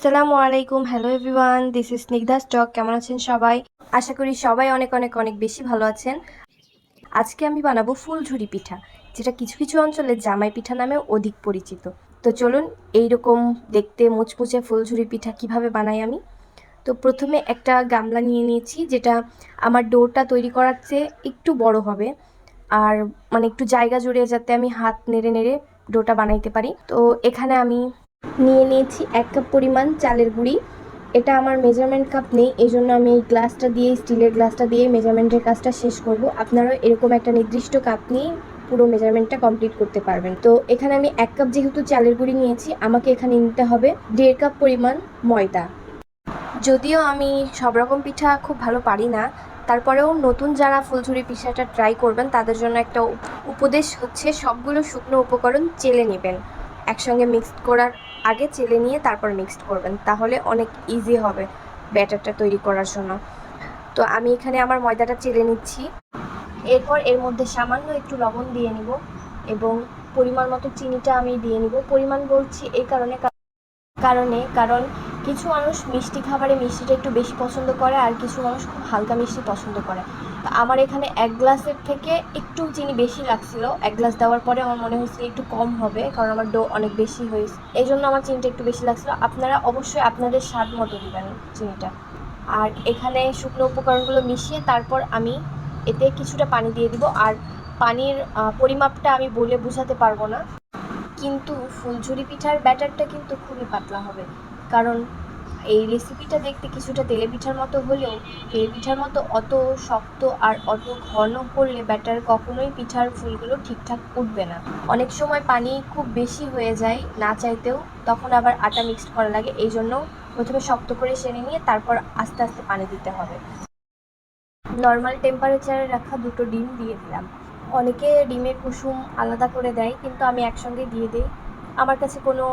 আসসালামু আলাইকুম hello everyone this is Snigdha stock কেমন আছেন সবাই? আশা করি সবাই অনেক অনেক অনেক বেশি ভালো আছেন। আজকে আমি বানাবো ফুলঝুরি পিঠা, যেটা কিছু কিছু অঞ্চলে জামাই পিঠা নামেও অধিক পরিচিত। তো চলুন, এইরকম দেখতে মুচমুচে ফুলঝুরি পিঠা কীভাবে বানাই আমি। তো প্রথমে একটা গামলা নিয়ে নিয়েছি, যেটা আমার ডোরটা তৈরি করার চেয়ে একটু বড় হবে, আর মানে একটু জায়গা জুড়ে যাতে আমি হাত নেড়ে নেড়ে ডোটা বানাইতে পারি। তো এখানে আমি নিয়ে নিয়েছি এক কাপ পরিমাণ চালের গুঁড়ি। এটা আমার মেজারমেন্ট কাপ নেই এই জন্য আমি এই গ্লাসটা দিয়ে স্টিলের গ্লাসটা দিয়ে মেজারমেন্টের কাজটা শেষ করব। আপনারাও এরকম একটা নির্দিষ্ট কাপ নিয়ে পুরো মেজারমেন্টটা কমপ্লিট করতে পারবেন। তো এখানে আমি এক কাপ যেহেতু চালের গুঁড়ি নিয়েছি, আমাকে এখানে নিতে হবে দেড় কাপ পরিমাণ ময়দা। যদিও আমি সব রকম পিঠা খুব ভালো পারি না, তারপরেও নতুন যারা ফুলঝুরি পিঠাটা ট্রাই করবেন, তাদের জন্য একটা উপদেশ হচ্ছে সবগুলো শুকনো উপকরণ চেলে নেবেন। একসঙ্গে মিক্সড করার আগে চেলে নিয়ে তারপর মিক্সড করবেন। তাহলে অনেক ইজি হবে ব্যাটারটা তৈরি করার জন্য। তো আমি এখানে আমার ময়দাটা চেলে নিচ্ছি। এরপর এর মধ্যে সামান্য একটু লবণ দিয়ে নিব এবং পরিমাণ মতো চিনিটা আমি দিয়ে নিব। পরিমাণ বলছি এই কারণে কারণে, কারণ কিছু মানুষ মিষ্টি খাবারে মিষ্টিটা একটু বেশি পছন্দ করে আর কিছু মানুষ খুব হালকা মিষ্টি পছন্দ করে। তো আমার এখানে এক গ্লাসের থেকে একটু চিনি বেশি লাগছিল। এক গ্লাস দেওয়ার পরে আমার মনে হয়েছিল একটু কম হবে, কারণ আমার ডো অনেক বেশি হয়েছে। এই জন্য আমার চিনিটা একটু বেশি লাগছিল। আপনারা অবশ্যই আপনাদের স্বাদ মতো দিবেন চিনিটা। আর এখানে শুকনো উপকরণগুলো মিশিয়ে তারপর আমি এতে কিছুটা পানি দিয়ে দিব। আর পানির পরিমাপটা আমি বলে বোঝাতে পারব না। কিন্তু ফুলঝুরি পিঠার ব্যাটারটা কিন্তু খুবই পাতলা হবে। কারণ এই রেসিপিটা দেখতে কিছুটা তেলে পিঠার মতো হলেও তেলে পিঠার মতো অত শক্ত আর অত ঘন করলে ব্যাটার কখনোই পিঠার ফুলগুলো ঠিকঠাক উঠবে না। অনেক সময় পানি খুব বেশি হয়ে যায় না চাইতেও, তখন আবার আটা মিক্সড করা লাগে। এই জন্য প্রথমে শক্ত করে সেরে নিয়ে তারপর আস্তে আস্তে পানি দিতে হবে। নর্মাল টেম্পারেচারে রাখা দুটো ডিম দিয়ে দিলাম। অনেকে ডিমের কুসুম আলাদা করে দেয়, কিন্তু আমি একসঙ্গে দিয়ে দিই। আমার কাছে কোনো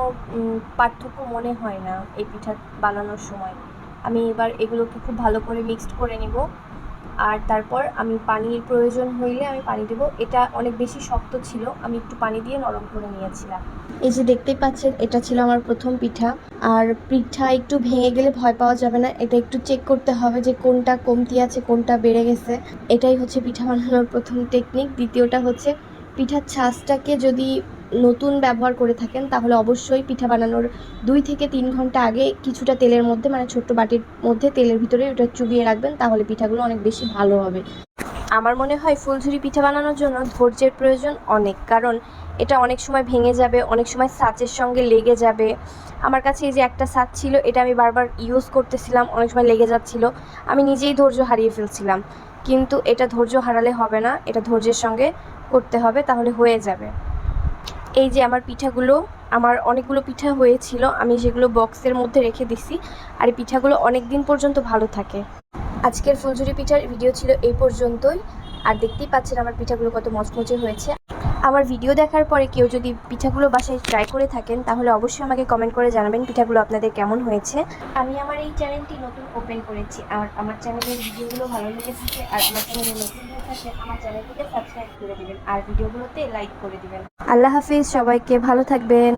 পার্থক্য মনে হয় না এই পিঠা বানানোর সময়। আমি এবার এগুলোকে খুব ভালো করে মিক্সড করে নিব। আর তারপর আমি পানির প্রয়োজন হইলে আমি পানি দেব। এটা অনেক বেশি শক্ত ছিল, আমি একটু পানি দিয়ে নরম করে নিয়েছিলাম। এই যে দেখতেই পাচ্ছেন, এটা ছিল আমার প্রথম পিঠা। আর পিঠা একটু ভেঙে গেলে ভয় পাওয়া যাবে না, এটা একটু চেক করতে হবে যে কোনটা কমতি আছে, কোনটা বেড়ে গেছে। এটাই হচ্ছে পিঠা বানানোর প্রথম টেকনিক দ্বিতীয়টা হচ্ছে পিঠার ছাঁচটাকে যদি নতুন ব্যবহার করে থাকেন, তাহলে অবশ্যই পিঠা বানানোর দুই থেকে তিন ঘণ্টা আগে কিছুটা তেলের মধ্যে মানে ছোট্ট বাটির মধ্যে তেলের ভিতরে ওটা চুবিয়ে রাখবেন, তাহলে পিঠাগুলো অনেক বেশি ভালো হবে। আমার মনে হয় ফুলঝুরি পিঠা বানানোর জন্য ধৈর্যের প্রয়োজন অনেক, কারণ এটা অনেক সময় ভেঙে যাবে, অনেক সময় সাচের সঙ্গে লেগে যাবে। আমার কাছে এই যে একটা সাচ ছিল, এটা আমি বারবার ইউজ করতেছিলাম, অনেক সময় লেগে যাচ্ছিল, আমি নিজেই ধৈর্য হারিয়ে ফেলছিলাম। কিন্তু এটা ধৈর্য হারালে হবে না, এটা ধৈর্যের সঙ্গে করতে হবে, তাহলে হয়ে যাবে। এই যে আমার পিঠাগুলো, আমার অনেকগুলো পিঠা হয়েছিল, আমি সেগুলো বক্সের মধ্যে রেখে দিছি, আর এই পিঠাগুলো অনেক দিন পর্যন্ত ভালো থাকে। আজকের ফুলঝুরি পিঠার ভিডিও ছিল এই পর্যন্তই। আর দেখতেই পাচ্ছেন আমার পিঠাগুলো কত মচমচে হয়েছে। আমার ভিডিও দেখার পরে কেউ যদি পিঠাগুলো বাসায় ট্রাই করে থাকেন, তাহলে অবশ্যই আমাকে কমেন্ট করে জানাবেন পিঠাগুলো আপনাদের কেমন হয়েছে। আমি আমার এই চ্যানেলটি নতুন ওপেন করেছি, আর আমার চ্যানেলের ভিডিওগুলো ভালো লেগে থাকে, আর আমার চ্যানেলে নতুন হয়ে থাকে আমার চ্যানেলটিকে সাবস্ক্রাইব করে দেবেন, আর ভিডিওগুলোতে লাইক করে দিবেন। আল্লাহ হাফিজ, সবাইকে ভালো থাকবেন।